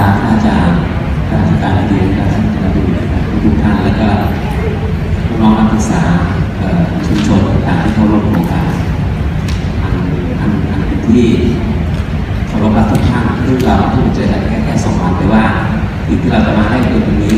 าอาจารย์ข้าราชการดีนะครับท่านคณะบดีนะครับทุกท่านแล้วก็น้องนักศึกษาชุมชนต่างๆที่เข้าร่วมโครงการอันอันอันเป็นที่เคารพรักทุกท่านซึ่งเราเพิ่งเจอกันแค่แค่สองวันแต่ว่าสิ่งที่เราจะมาให้เป็นวันนี้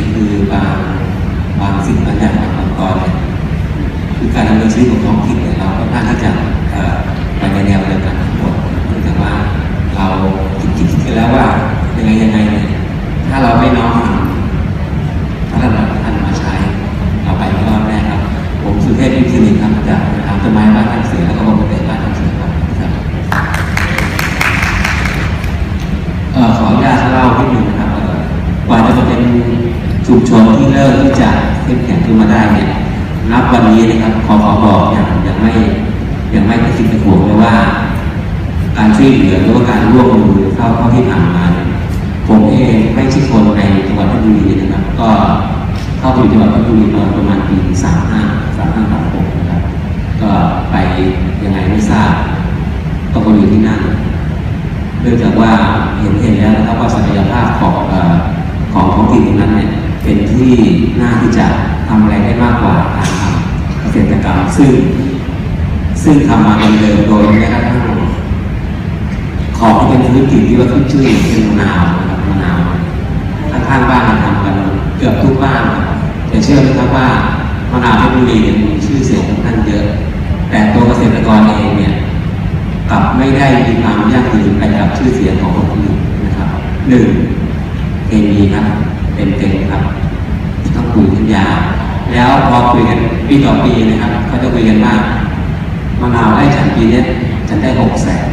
นี้นะครับขอขอบอกอย่างยังไม่ยังไม่ไปคิดไปห่วงเลยว่า การช่วยเหลือหรือว่าการร่วมมือเข้าเข้าที่ผ่านมาเนี่ยผมเองไม่ใช่คนในจังหวัดพชรบุรีนะครับ ก็เข้าไปอยู่จังหวัดพชรบุรีมาประมาณปีสามห้าสามห้าสามหกนะครับ ก็ไปยังไงไม่ทราบก็มาอยู่ที่นั่นเนื่องจากว่าเห็นเห็นแล้วนะครับว่าศักยภาพของของท้องถิ่นตรงนั้นเนี่ยเป็นที่น่าที่จะทำอะไรได้มากกว่าการ กษตรกรรมซึ่ง ซึ่งทำมาเดิมๆโดยแม้กระทั่งของที่เป็นพื้นถิ่นที่ว่าขึ้นชื่ออย่างเช่นมะนาวนะครับมะนาวข้างๆบ้านเราทำกันเกือบทุกบ้านแต่เชื่อไหมครับว่ามะนาวเพชรบุรีเนี่ยมีชื่อเสียงค่อนข้างเยอะ แต่ตัวเกษตรกรเองเนี่ยกลับไม่ได้มีความยั่งยืนไปกับชื่อเสียงของคนอื่นนะครับหนึ่งเคมีครับเป็นเต็มครับ ต้องคุยกันยา แล้วพอคุยกันปีต่อปีนะครับเขาจะคุยกันว่ามะนาวไร่ฉันปีนี้ฉันได้หกแสน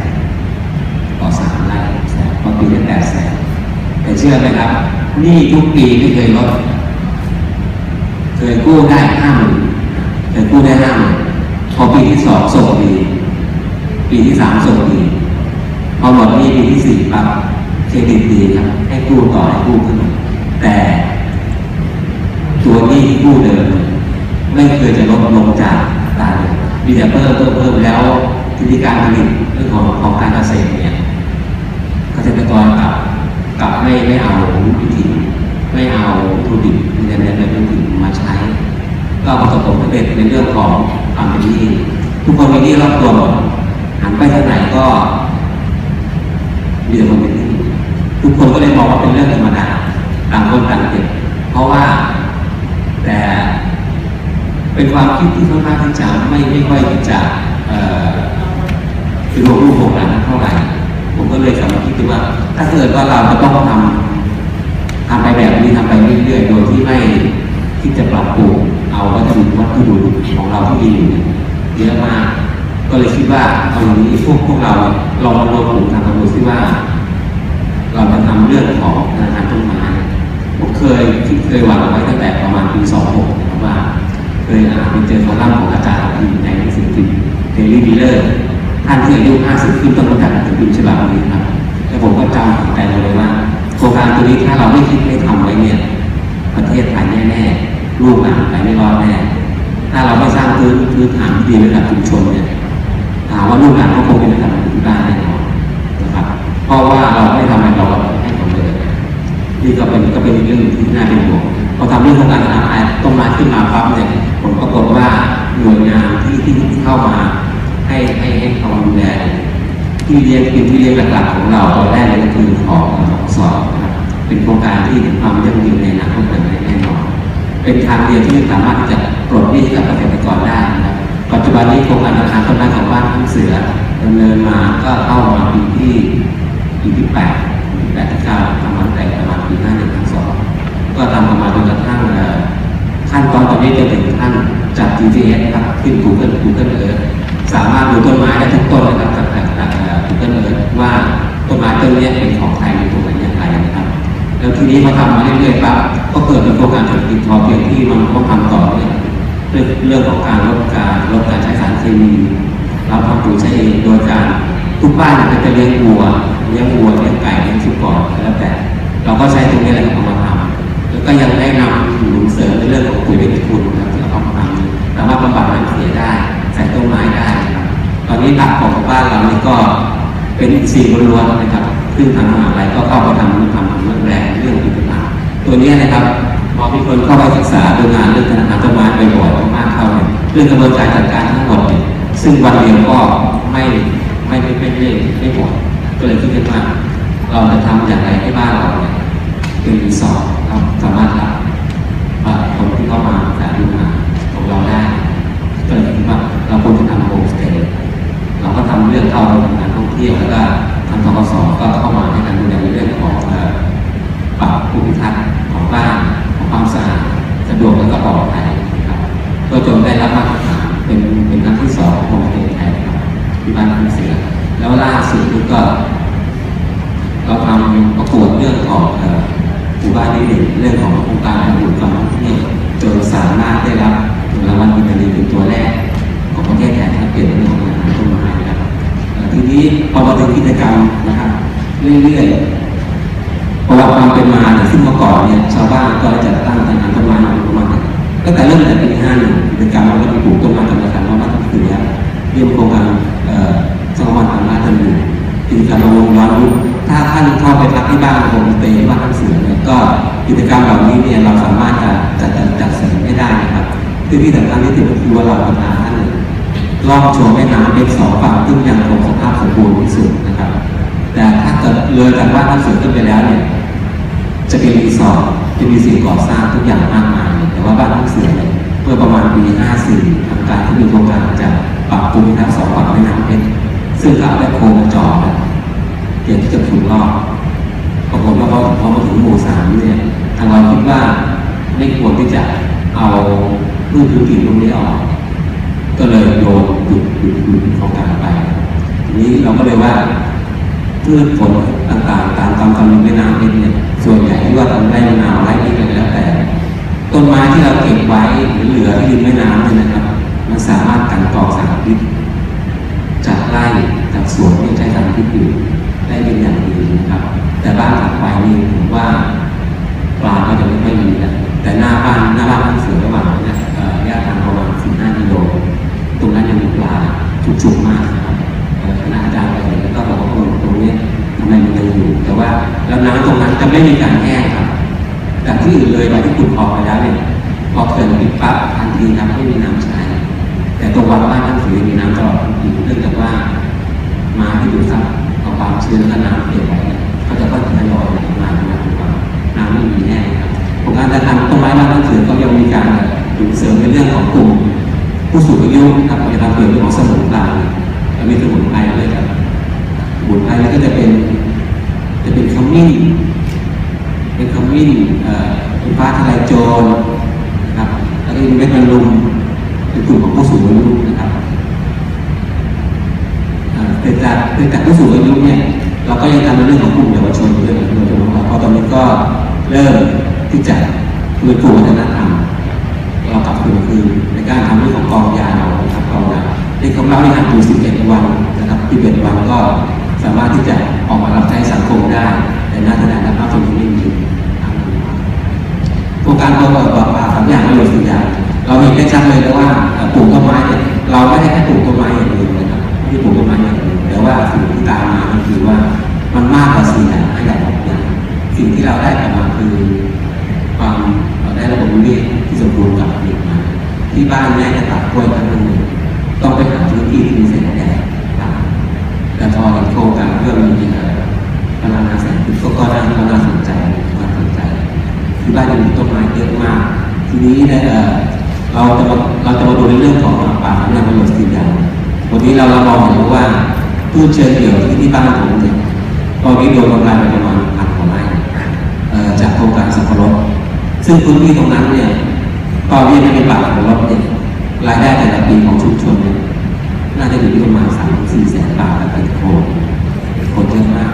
ต่อสามไร่แสนพอปีนี้แปดแสนแต่เชื่อไหมครับนี่ทุกปีไม่เคยลดเคยกู้ได้ห้าหมื่นเคยกู้ได้ห้าหมื่นพอปีที่สองส่งดี ปีที่สามส่งดีพอหมดนี้ปีที่สี่ปั๊บเครดิตดีครับให้กู้ต่อให้กู้ขึ้นแต่ ตัวนี้ที่กู้เดิมไม่เคยจะลดลงจากตาเลยมีแต่เพิ่มเพิ่มเพิ่มแล้วทิธีการผลิตเรื่องของของการเกษตรเนี่ยเกษตรกรกลับกลับไม่ไม่เอาวิธีไม่เอาวัตถุดิบในในในวัตถุดิบมาใช้ ก็ประสบผลสำเร็จในเรื่องของความเป็นหนี้ทุกคนมีหนี้รอบตัวหมดหันไปทางไหนก็มีแต่คนเป็นหนี้ทุกคนก็เลยมองว่าเป็นเรื่องธรรมดาต่างคนต่างเก็บเพราะว่า แต่เป็นความคิดที่ค่อนข้างที่จะไม่ไม่ค่อยที่จะคือหัวรูปของหลังเท่าไหร่ผมก็เลยกลับมาคิดว่า ถ้าเกิดว่าเราจะต้องทำทำไปแบบนี้ทำไปเรื่อยๆโดยที่ไม่คิดจะปรับปรุงเอาวัตถุดิวัตถุดิบของเราที่มีอยู่เยอะมาก ก็เลยคิดว่าเอาอย่างนี้พวกพวกเราลองมารวมกลุ่มกันดูซิว่า เราจะทำเรื่องของธนาคารต้นไม้ เคยคิดเคยวังไว้ตั้งแต่ประมาณปี 26นะครับว่าเคยอ่านไปเจอคอลัมน์ของอาจารย์ที่ในหนังสือพิมพ์เดลี่ดีเลอร์ท่านที่อายุ 50 ขึ้นต้องรู้จักหนังสือพิมพ์ฉบับนี้ครับแล้วผมก็จำฝังใจเลยว่าโครงการตัวนี้ถ้าเราไม่คิดไม่ทำไว้เนี่ยประเทศไทยแน่ๆลูกหลานไปไม่รอดแน่ถ้าเราไม่สร้างพื้นพื้นฐานที่ดีไว้กับชุมชนเนี่ยถามว่าลูกหลานก็คงเป็นไปตามที่บ้าน เรื่องของการทำลายต้นไม้ขึ้นมาปั๊บเนี่ยผลปรากฏว่าหน่วยงานที่ที่เข้ามาให้ให้ให้ความดูแลที่เรียนเป็นที่เรียนหลักๆของเราตอนแรกเลยก็คือของสอบครับเป็นโครงการที่เห็นความยั่งยืนในอนาคตอย่างแน่นอนเป็นทางเดียวที่สามารถจะปลดหนี้ให้กับเกษตรกรได้นะครับปัจจุบันนี้โครงการธนาคารต้นไม้ของบ้านทั้งเสือดำเนินมาก็เข้ามาปีที่ปีที่แปดปีแปดที่เก้าทำมาตั้งแต่ประมาณปีห้าหนึ่ง ก็ทำประมาจนกระทั่งเอ่อขั้นตอนตอนนี้จะถึงขั้นจัด GPS นะครับขึ้น Google Google Earth สามารถดูต้นไม้ได้ทุกต้นนะครับจากจากจากเออ Google Earth ว่าต้นไม้ต้นนี้เป็นของใครอยู่ตรงไหนอย่างไรนะครับ แล้วทีนี้พอทำมาเรื่อยๆปั๊บก็เกิดเป็นโครงการเศรษฐกิจพอเพียงที่มันต้องทำต่อเนื่องเรื่องเรื่องของการลดการลดการใช้สารเคมีเราทำปุ๋ยใช้เองโดยการทุกบ้านก็จะเลี้ยงวัวเลี้ยงวัวเลี้ยงไก่เลี้ยงสุกรแล้วแต่เราก็ใช้ตรงนี้แหละ ก็ยังได้นำหนุนเสริมในเรื่องของปุ๋ยเป็นคุณนะครับที่เราทำสามารถบำบัดน้ำเสียได้ใส่ต้นไม้ได้ครับตอนนี้หลักของบ้านเรานี่ก็เป็นอินทรีล้วนๆนะครับ ซึ่งทางมหาลัยก็เข้าไปทำทำทำเรื่องแรงเรื่องกิจกรรมตัวเนี้ยนะครับพอมีคนเข้าไปศึกษาดูงานเรื่องธนาคารต้นไม้บ่อยๆมากเข้าเนี่ยเรื่องกระบวนการจัดการทั้งหมดเนี่ยซึ่งวันเดียวก็ไม่ไม่ไม่ไม่ไม่ไม่หมดก็เลยคิดกันว่าเราจะทำอย่างไรให้บ้านเราเนี่ยเป็นรีสอร์ท เราสามารถรับคนที่เข้ามาศึกษาดูงาของเราได้ก็เลยคิดว่าเราควรจะทำโฮมสเตย์ เรื่อยๆประวัติความเป็นมาเนี่ยซึ่งเมื่อก่อนเนี่ยชาวบ้านก็จัดตั้งอาหารต้นไม้มาประมาณตั้งแต่เริ่มแต่ปีห้าหนึ่งกิจกรรมเราก็มีปลูกต้นไม้ธรรมชาติว่ามาตั้งแต่แล้วเรื่องโครงการเอ่อสงวนธรรมะธรรมอยู่กิจกรรมเราวงย้อนยุคถ้าท่านเข้าไปพักที่บ้านโฮมสเตย์บ้านท่านเสือเนี่ยก็กิจกรรมเหล่านี้เนี่ยเราสามารถจะจัดจัดจัดสริมให้ได้นะครับคือที่สำคัญที่สุดคือว่าเราประทาท่านเนี่ยรอบชมแม่น้ำเป็นสองฝั่งซึ่งยังคงสภาพสมบูรณ์ที่สุดนะครับ แต่ถ้าเกิดเลยจากบ้านท่านเสือขึ้นไปแล้วเนี่ย จะเป็นรีสอร์ทจะมีสิ่งก่อสร้างทุกอย่างมากมายแต่ว่าบ้านท่านเสือเนี่ยเมื่อประมาณปี 54ทำการที่มีโครงการจะปรับปรุงทั้งสองฝั่งแม่น้ำเพชรซึ่งเอาแบบโครงจอดนะเกี่ยวที่จะถูกรอบปรากฏว่าพอพอมาถึงหมู่สามเนี่ยทางเราคิดว่าไม่ควรที่จะเอาพืชพื้นถิ่นตรงนี้ออก ก็เลยโยนหยุดหยุดหยุดโครงการไป ทีนี้เราก็เลยว่า พืชผลต่างๆ ตามตามคำนึงแม่น้ำเองเนี่ย ส่วนใหญ่ที่ว่าทำไร่มะนาวไร่นี้ก็แล้วแต่ ต้นไม้ที่เราเก็บไว้หรือเหลือที่ริมแม่น้ำเนี่ยนะครับ มันสามารถกันกรองสารพิษจากไร่จากสวนที่ใช้สารพิษอยู่ได้เป็นอย่างดีนะครับ แต่บ้านถัดไปนี่ผมว่าปลาก็จะไม่ค่อยมีแล้วแต่หน้าบ้านหน้าบ้านท่สือระหว่างเนี่ยระยะทางประมาณ15กิโลตรงนั้นยังมีปลาชุกๆมากนะครับ ณะอาจารย์ไปเห็นแล้วก็บอกว่าตรงนี้ทำไมมันยังอยู่ แต่ว่าแล้วน้ำตรงนั้นจะไม่มีการแห้งครับแต่ที่อื่นเลยไปที่ขุดออกไปแล้วเนี่ยพอเขื่อนปิดปั๊บทันทีครับไม่มีน้ำใช้ แต่ตรงวัดบ้านท่านเสือมีน้ำตลอดทั้งปีเนื่องจากว่ามาที่ดูซับเอาความชื้นและน้ำเก็บไว้ก็จะค่อยทยอยไหลมาทำงานของเราน้ำไม่มีแน่ครับโครงการจะทำต้นไม้บ้านต้นเสือก็ยังมีการส่งเสริมในเรื่องของกลุ่มผู้สูงอายุนะครับในการเปลี่ยนเรื่องของสมุนไพร แล้วมีสมุนไพรด้วยครับสมุนไพรนี่ก็จะเป็น จะเป็นขมิ้นเป็นขมิ้นเอ่อเป็นฟ้าทลายโจรนะครับแล้วก็เป็นเม็ดมะลุมเป็นกลุ่มของผู้สูงอายุนะครับอ่าเป็นจากเป็นจากผู้สูงอายุเนี่ยเราก็ยังทำในเรื่องของกลุ่มเยาว ที่จะออกมารับใช้สังคมได้ แต่หน้าแสดงและภาพตรงนี้ไม่มีครับโครงการตัวเปิดป่าสามอย่างประโยชน์สี่อย่าง เราเห็นได้ชัดเลยนะว่าเอ่อปลูกต้นไม้เนี่ยเราไม่ได้แค่ปลูกต้นไม้อย่างเดียวนะครับที่ปลูกต้นไม้อย่างเดียวแต่ว่าสิ่งที่ตามมาก็คือว่ามันมากกว่าสี่อย่างห้าอย่างหกอย่างสิ่งที่เราได้กลับมาคือความเราได้ระบบนิเวศที่สมบูรณ์กลับคืนมาที่บ้านแม่จะตัดกล้วยครั้งหนึ่งต้องไปหาพื้นที่ที่มีแสงแดด แต่พอเห็นโครงการเรื่องมีเอ่อพลังงานแสงก็ก็น่าก็น่าสนใจน่าสนใจที่บ้านจะมีต้นไม้เยอะมาก ทีนี้เนี่ยเราจะมาเราจะมาดูในเรื่องของป่าพันธุ์ประโยชน์สี่อย่างวันนี้เราเรามองเห็นว่าพืชเชิงเดี่ยวที่ที่บ้านผมเนี่ยตอนนี้โดนทำลายไปประมาณพันกว่าไร่จากโครงการสับปะรดซึ่งพื้นที่ตรงนั้นเนี่ยตอนนี้ในป่าสับปะรดเนี่ยรายได้แต่ละปีของชุมชนเนี่ยน่าจะอยู่ที่ประมาณ สี่แสนบาทต่อปีโคนคนเยอะมาก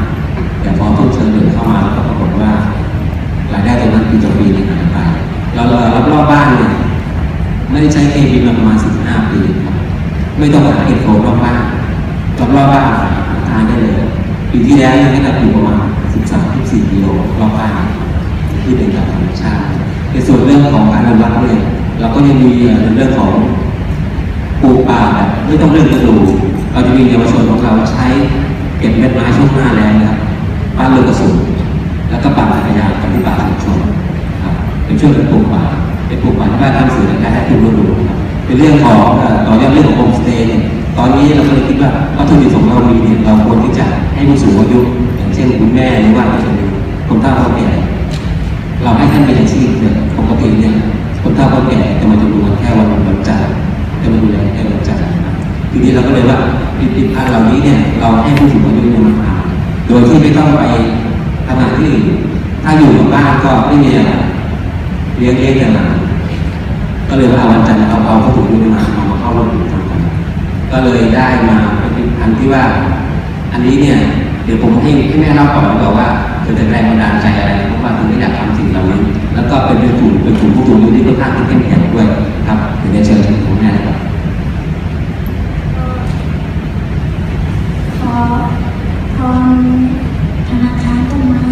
แต่พอต้นเชิงเดี่ยวเข้ามาแล้วก็ปรากฏว่ารายได้ตรงนั้นปีต่อปีนี่หายไปเราเรารอบๆบ้านเนี่ยไม่ได้ใช้เคมีมาประมาณ15ปีครับไม่ต้องหาเห็ดโคนรอบบ้านรอบรอบบ้านทานได้เลยปีที่แล้วเนี่ยให้เราปลูกประมาณ13-14กิโลรอบบ้านที่เป็นแบบธรรมชาติในส่วนเรื่องของการอนุรักษ์เนี่ยเราก็ยังมีเรื่องของปลูกป่าแบบไม่ต้องเรื่องกระดูก เราจะมีเยาวชนของเราใช้เก็บเม็ดไม้ช่วงหน้าแล้งนะครับมบ้านเรือกระสุนแล้วก็ปั่นจักรยานปฏิบัติชุมชนครับเป็นช่วยกันปลูกป่าเป็นปลูกป่าที่บ้านทำสื่อการให้ผู้รู้ดูครับเป็นเรื่องของเอ่อต่อยอดเรื่องของโฮมสเตย์เนี่ยตอนนี้เราก็เลยคิดว่าวัตถุดิบของเรามีเนี่ยเราควรที่จะให้ผู้สูงอายุอย่างเช่นคุณแม่หรือว่าคนคนเฒ่าคนแก่เราให้ท่านเป็นอาชีพเนี่ยปกติเนี่ยคนเฒ่าคนแก่จะมาดูกันแค่วันวันจันทร์จะมาดูแลแค่วันจันทร์ ทีนี้เราก็เลยว่าผลิตภัณฑ์เหล่านี้เนี่ยเราให้ผู้สูงอายุเนี่ยมาทาโดยที่ไม่ต้องไปทำงานที่อื่นถ้าอยู่กับบ้านก็ไม่มีอะไรเลี้ยงเลี้ยงอย่างนั้นก็เลยว่าวันจันทร์เราเอาผู้สูงอายุมาเอามาเข้าร่วมกิจกรรมกันก็เลยได้มาเป็นผลิตภัณฑ์ที่ว่า อันนี้เนี่ยเดี๋ยวผมให้ให้แม่เล่าก่อนดีกว่าว่าเกิดจากแรงบันดาลใจอะไรเพราะว่าถึงได้อยากทำสิ่งเหล่านี้แล้วก็เป็นเป็นกลุ่มเป็นกลุ่มผู้สูงอายุที่ค่อนข้างที่เข้มแข็งด้วยครับเดี๋ยวจะเชิญคุณแม่ครับ พอพอมี ธนาคารต้นไม้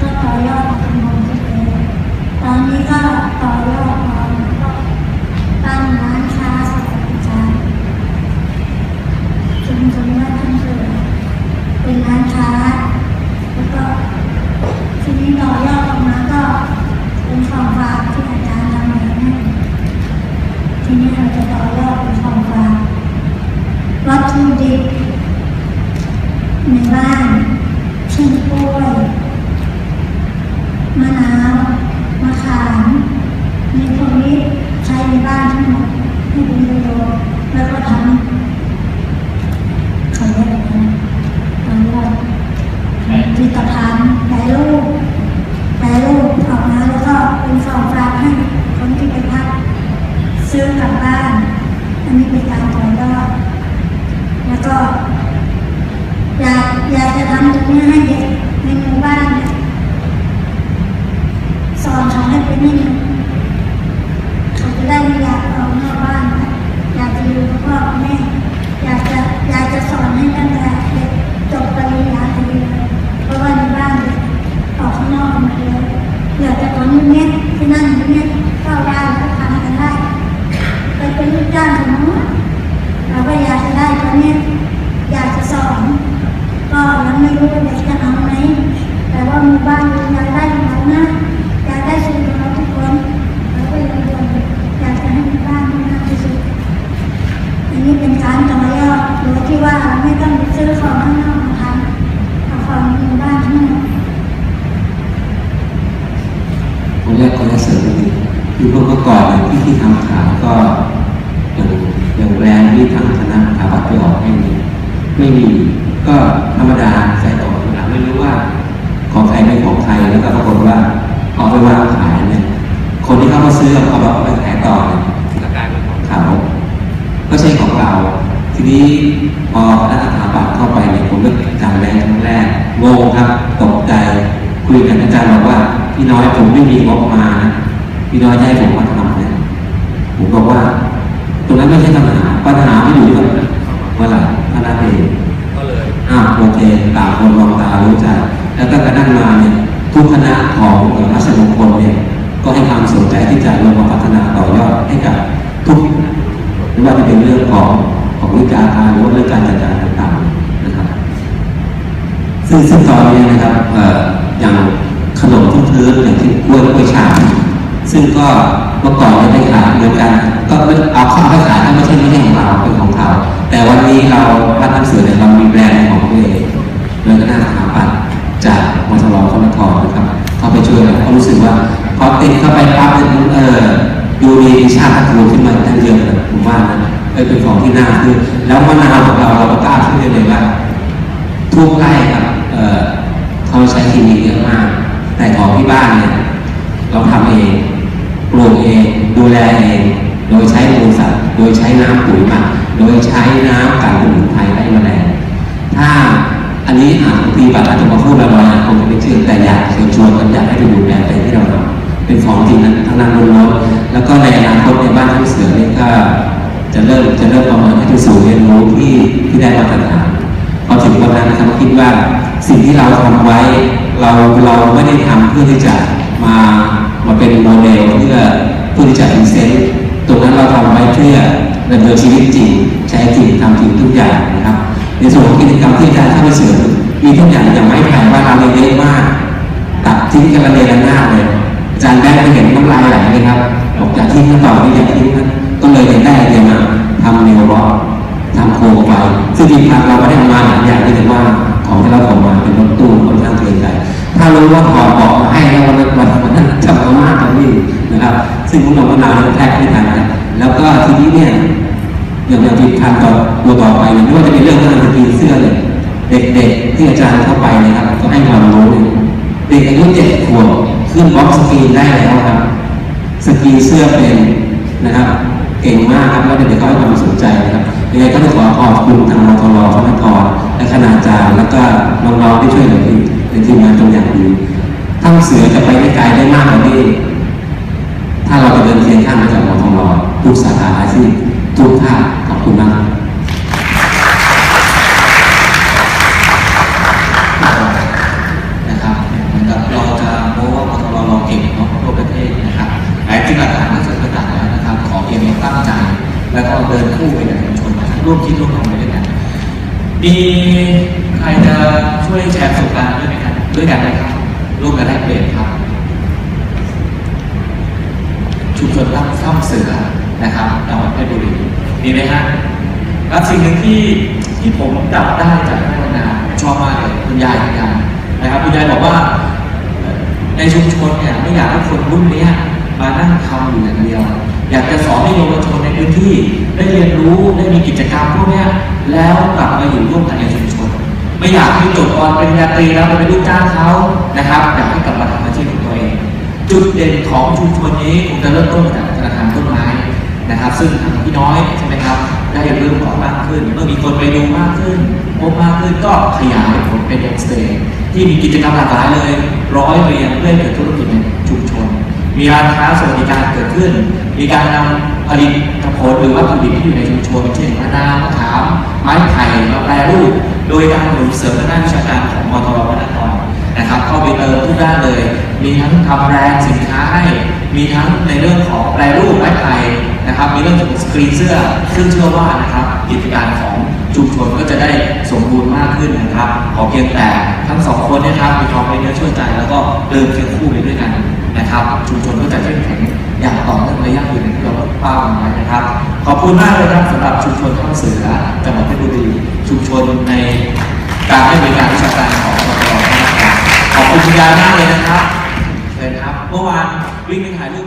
ก็ต่อยอดมาเป็นโมเดลตอนนี้ก็ต่อยอดมาก็ตั้งร้านค้าสถานการณ์ชุมชนบ้านท่านเสือเป็นร้านค้า แล้วก็ทีนี้ต่อยอดออกมาก็เป็นของฝากที่อาจารย์ทำมาให้ทีนี้เราจะต่อยอดเป็นของฝาก วัตถุดิบในบ้านเช่นกล้วยมะนาวมะขามในพวกนี้ใช้ในบ้านทั้งหมดให้เป็นประโยชน์แล้วก็ทำเขาเรียกอะไรนะทำว่าผลิตภัณฑ์แปรรูปแปรรูปออกมาแล้วก็เป็นของฝากให้คนที่ไปพักซื้อกลับบ้าน อันนี้เป็นการต่อยอด แล้วก็อยากอยากจะทำตรงนี้ให้เด็กในหมู่บ้านเนี่ยสอนเขาให้เป็นนิดนึงเขาจะได้ไม่อยากออกนอกบ้านนะอยากจะอยู่กับพ่อกับแม่ อยากจะอยากจะสอนให้ตั้งแต่เด็กจบปริญญาตรีเลยเพราะว่าในบ้านเด็กออกข้างนอกมาเลยอยากจะสอนอย่างเนี้ยที่นั่นอย่างเนี้ยเข้าบ้านก็ทำกันได้ไปเป็นลูกจ้างของน้อง เราก็อยากจะได้ตอนนี้อยากจะสอน ก็ยังไม่รู้ว่าเด็กจะเอาไหมแต่ว่าหมู่บ้านอยากได้ของเรานะอยากได้สิ่งของเราทุกคนเราก็ยังควรอยากจะให้หมู่บ้านมากที่สุดอันนี้เป็นการต่อยอดโดยที่ว่าไม่ต้องไปซื้อของข้างนอกมาทำเอาของในหมู่บ้านทั้งหมด ผมอยากขอเสริมนิดนึงคือเมื่อก่อนเนี่ยที่ที่ทำขายก็อย่างอย่างแบรนด์ที่ทางคณะสถาบัตไปออกให้เนี่ยไม่มีก็ธรรมดาใส่ออกหลังไม่รู้ว่าของใครเป็นของใครแล้วก็ปรากฏว่าเอาไปวางขายเนี่ยคนที่เข้ามาซื้อเขาบอกเอาไปขายต่อเนี่ยก็กลายเป็นของเขาก็ใช่ของเรา ทีนี้พอคณะสถาบัตเข้าไปเนี่ยผมเลือกจำแรงครั้งแรกงงครับตกใจ คุยกับอาจารย์บอกว่า พี่น้อยผมไม่มีงบมานะพี่น้อยจะให้ผมมาทำเนี่ยผมบอกว่า ตรงนั้นไม่ใช่ปัญหาปัญหาไม่อยู่ที่ว่าเมื่อไหร่เท่านั้นเองก็เลยอ้าวโอเคต่างคนมองตารู้ใจแล้วก็กระนั่งมาเนี่ยทุกคณะของราชมงคลเนี่ยก็ให้ความสนใจที่จะลงมาพัฒนาต่อยอดให้กับทุกไม่ว่าจะเป็นเรื่องของของวิชาการหรือว่าเรื่องการจัดการต่างๆนะครับซึ่งซึ่งตอนนี้นะครับเอย่างขนมทุกพื้นอย่างที่กล้วยกล้วยฉาบซึ่งก็เมื่อก่อนเราได้ขายเหมือนกัน ก็เอาเข้าไปขายถ้าไม่ใช่ไม่ใช่ของเราเป็นของเขาแต่วันนี้เราบ้านน้ำเสือเนี่ยเรามีแบรนด์ของตัวเองโดยคณะสถาปัตย์จากมทรคณทรนะครับเขาไปช่วยเรารู้สึกว่าพอติดเข้าไปปั๊บเนี่ยเออดูมีชาติระกูลขึ้นมาตั้งเยอะเลยผมว่านะเออเป็นของที่น่าคือแล้วมะนาวของเราเราก็กล้าพูดได้เลยว่าทุกไร่ครับ เขาใช้เคมีเยอะมาก แต่ของที่บ้านเนี่ยเราทำเองปลูกเองดูแลเอง โดยใช้มูลสัตว์ โดยใช้น้ำปุ๋ยหมักโดยใช้น้ำกันสมุนไพรไล่แมลงถ้าอันนี้อาจบางทีบัตรอาจจะมาพูดลอยๆคงจะไม่เชื่อแต่อยากเชิญชวนกันอยากให้ไปดูแลไปที่เราทำเป็นของจริงนั้นทั้งนั้นล้วนๆแล้วก็ในอนาคตในบ้านที่เสือเนี่ยก็จะเริ่มจะเริ่มประเมินให้ไปสู่เรียนรู้ที่ที่ได้มาตรฐานพอถึงวันนั้นนะครับคิดว่า สิ่งที่เราทำไว้ เราเราไม่ได้ทำเพื่อที่จะมามาเป็นโมเดลเพื่อเพื่อที่จะเป็นเซนต์ตรงนั้นเราทำไว้เพื่อดำเนินชีวิตจริงใช้จริงทำจริงทุกอย่างนะครับ ในส่วนของกิจกรรมที่อาจารย์เข้าไปเสริมมีทุกอย่างอย่างไม้ไผ่ว่าเราเยอะมาก ตัดทิ้งกันระเนระนาดเลยอาจารย์แบงค์ไปเห็นน้ำลายไหลเลยครับบอกจากที่ขั้นต่อไม่อยากทิ้งนะก็เลยเห็นได้ไอเดียมาทำเนวร็อกทำโคไฟซึ่งจริงๆเราไม่ได้มาหลายอย่างที่แต่ว่า ของที่เราขอมาเป็นรถตู้ค่อนข้างเกรงใจถ้ารู้ว่าถอดเบอกให้แล้ววันนั้นวันนั้นจำเอามากตรงนี้นะครับ ซึ่งพวกเราก็นานแทบไม่ทันนะแล้วก็ทีนี้เนี่ยอย่างอย่างที่ทานต่อตัวต่อไปเนี่ยไม่ว่าจะเป็นเรื่องงานสกรีนเสื้อเลยเด็กๆที่อาจารย์เข้าไปนะครับก็ให้ความรู้เด็กอายุเจ็ดขวบขึ้นบล็อกสกีได้แล้วครับ สกีเสื้อเป็นนะครับ เก่งมากครับแล้วเด็กๆก็ให้ความสนใจนะครับ ยังไงก็ต้องขอขอบคุณทางมทรคณะกรและคณาจารย์แล้วก็น้องๆที่ช่วยเหลือที่ในทีมงานตรงอย่างดีถ้าเสือจะไปได้ไกลได้มากกว่านี้ถ้าเราจะเดินเคียงข้างมาจากมทรทุกสาขาอาชีพทุกภาคขอบคุณมาก มีใครจะช่วยแชร์ประสบการณ์ด้วยไหมครับด้วยกันไหมครับร่วมกันแลกเปลี่ยนครับ ชุมชนรับซ้ำเสือนะครับจังหวัดเพชรบุรีมีไหมฮะแล้วสิ่งหนึ่งที่ที่ผมจับได้จากแม่วนาชอบมากเลยคุณยายคุณยายนะครับคุณยายบอกว่า ในชุมชนเนี่ยไม่อยากให้คนรุ่นนี้มานั่งทำอยู่อย่างเดียว อยากจะสอนให้เยาวชนในพื้นที่ ได้เรียนรู้ได้มีกิจกรรมพวกเนี้ย แล้วกลับมาอยู่ร่วมกันในชุมชน ไม่อยากให้จบก่อนปริญาตรีแล้วไปเป็นลูกจ้างเขานะครับ อยากให้กลับมาทำอาชีพของตัวเอง จุดเด่นของชุมชนนี้คงจะเริ่มต้นมาจากธนาคารต้นไม้นะครับ ซึ่งทางพี่น้อยใช่ไหมครับ ได้เริ่มก่อมากขึ้น เมื่อมีคนไปดูมากขึ้นพบมากขึ้นก็ขยายผลเป็นโฮมสเตย์ที่มีกิจกรรมหลากหลายเลย ร้อยเรียงเพื่อให้เกิดธุรกิจในชุมชน มีร้านค้าสวัสดิการเกิดขึ้น มีการนำ ผลิตผลหรือวัตถุดิบที่อยู่ในชุมชนเช่นมะนาวมะขามไม้ไผ่มาแปรรูป โดยการหนุนเสริมด้านวิชาการของมทรวนครนะครับเข้าไปเติมทุกด้านเลย มีทั้งทำแบรนด์สินค้าให้ มีทั้งในเรื่องของแปรรูปไม้ไผ่นะครับ มีเรื่องของสกรีนเสื้อซึ่งเชื่อว่านะครับกิจการของชุมชนก็จะได้สมบูรณ์มากขึ้นนะครับ ขอเพียงแต่ทั้งสองคนนะครับมีความเป็นเนื้อชื่อใจ แล้วก็เดินเคียงคู่ไปด้วยกันนะครับ ชุมชนก็จะเข้มแข็ง อย่างต่อเนื่องระยะยืนอย่างที่เราเป้าหมายนะครับ ขอบคุณมากเลยครับสำหรับชุมชนท่าเสือจังหวัดเพชรบุรีชุมชนในการให้บริการวิชาการของมตนะครับขอบคุณคุณยายมากเลยนะครับเลยครับเมื่อวานวิ่งไปถ่ายรูป